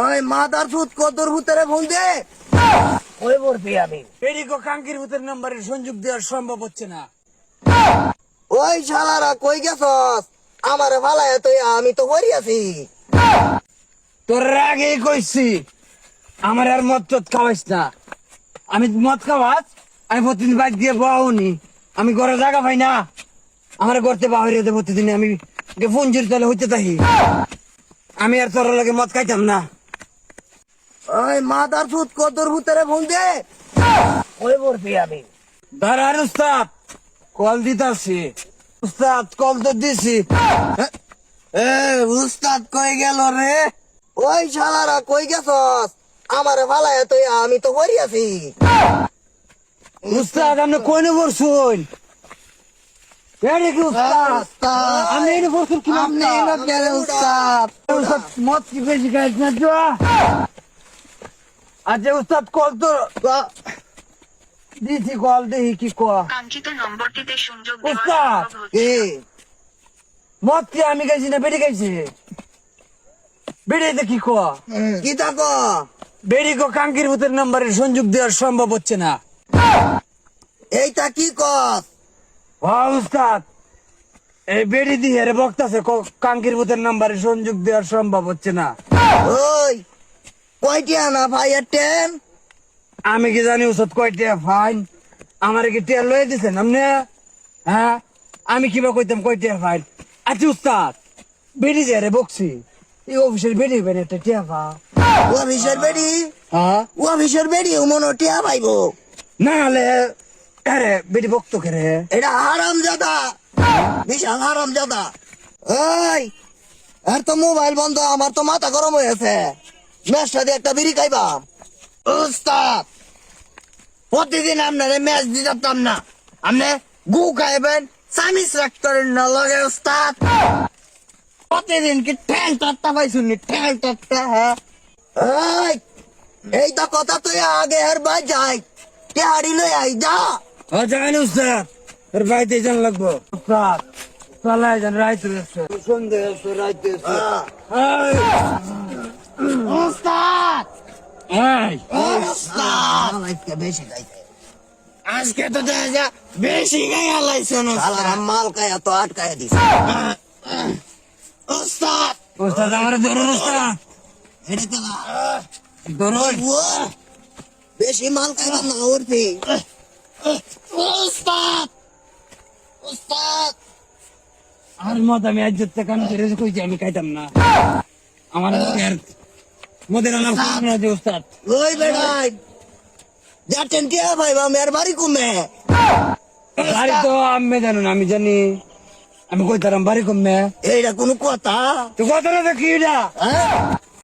ওই মাদার সুদ কতর ভূতেরে ফোন দে ওই বলবি আমি। এদিকে কাঙ্কির ভূতের নাম্বারের সংযোগ দেওয়া সম্ভব হচ্ছে না। ওই শালারা কই গেছস? আমারে ফালায় তুই আমি তো করি আছি। তোর আগেই কইছি আমার আর মদ টদ খাওয়াইস না। আমি মদ খাওয়াস আমি প্রতিদিন বাইক দিয়ে বাউনি আমি ঘরে জায়গা পাই না। আমার করতে বাহিরে দে প্রতিদিন আমি ফোন জুড়ি তাহলে হইতে থাকি আমি আর তোর লগে মদ খাইতাম না। ওই মাদার সুদ কতর ভূতেরে ফোন দে। ওই বলবি আমি? দাঁড়ান উস্তাদ। কল দিতাছি। উস্তাদ কল তো দিছি। এ উস্তাদ কই গেল রে? ওই শালারা কই গেছস? আমারে ফালায় তুই আমি তো করি আছি। উস্তাদ আপনি কইনে এরে কি উস্তাদ? বলছুন কি বেশি না তো আচ্ছা উস্তাদ কল তো দিছি কল দেখি কি কয়। কাঙ্ক্ষিত নম্বরটিতে সংযোগ উস্তাদ, সম্ভব হচ্ছে। কি না। মদ কি আমি খাইছি না বেড়ে খাইছি? বেড়ে কি কয়? কি থাকো বেড়ি কো কাঙ্কির ভূতের নাম্বারের সংযোগ দেওয়া সম্ভব হচ্ছে না। এইটা কি কস হ্যাঁ উস্তাদ এই বেড়ি দিয়ে রে বক্তাছে কাঙ্কির ভূতের নাম্বারে সংযোগ দেওয়া সম্ভব হচ্ছে না। ওই কয়টি আনা ভাই টেন? আমি কি জানি ওষুধ কয়টা ফাইন আমার কি টিয়া লয়ে দিছেন আপনি হ্যাঁ? আমি কিবা কইতাম কয়টা ফাইন আচ্ছা উস্তাদ বেড়ি যায় রে বকছি এই অফিসের বেড়ি বেন একটা টিয়া ফা ও অফিসের বেড়ি? হ্যাঁ? ও অফিসের বেড়ি মনে টিয়া পাইবো না হলে আরে বেড়ি বকতো কে রে? এটা হারাম জাদা বিশাল হারাম জাদা ওই আর তো মোবাইল বন্ধ আমার তো মাথা গরম হয়েছে ম্যাচটা দিয়ে একটা বিড়ি খাইবা উস্তাদ প্রতিদিন আপনারে ম্যাচ দিতাম না। আপনি গু খাইবেন সামিস রাখতেন না লগে উস্তাদ। প্রতিদিন কি ঠ্যাং টাট্টা পাইছুনি ঠ্যাং টাট্টা হ্যাঁ? এই তো কথা তুই আগে আর বাই যাই। কে হারি লই আই যা। ও জানি উস্তাদ তোর বাড়িতে জান লাগবো। উস্তাদ। চালাই যান রাইতে এসে। সন্ধে এসে রাইতে এসে। এই, উস্তাদ এই উস্তাদ আজকে বেশি গাইছে আজকে তো দেখা বেশি গায়া লাইছেন শালারা মাল কায়া তো আটকায়া দিছে উস্তাদ উস্তাদ আমার ধরুন উস্তাদ এটা কেলা ধরুন বেশি মাল কায়া না উঠবি উস্তাদ উস্তাদ আর মত আমি আজ কাম করে কইছি আমি খাইতাম না আমার মদের নাম না যে উস্তাদ। ওই বেড়াই। যাচ্ছেন কে ভাই? বা মেয়ের বাড়ি কমে। বাড়ি তো আমি জানো না আমি জানি। আমি কইতারাম বাড়ি কমে। এইটা কোন কথা। তো কথা না দেখি এটা? হ্যাঁ।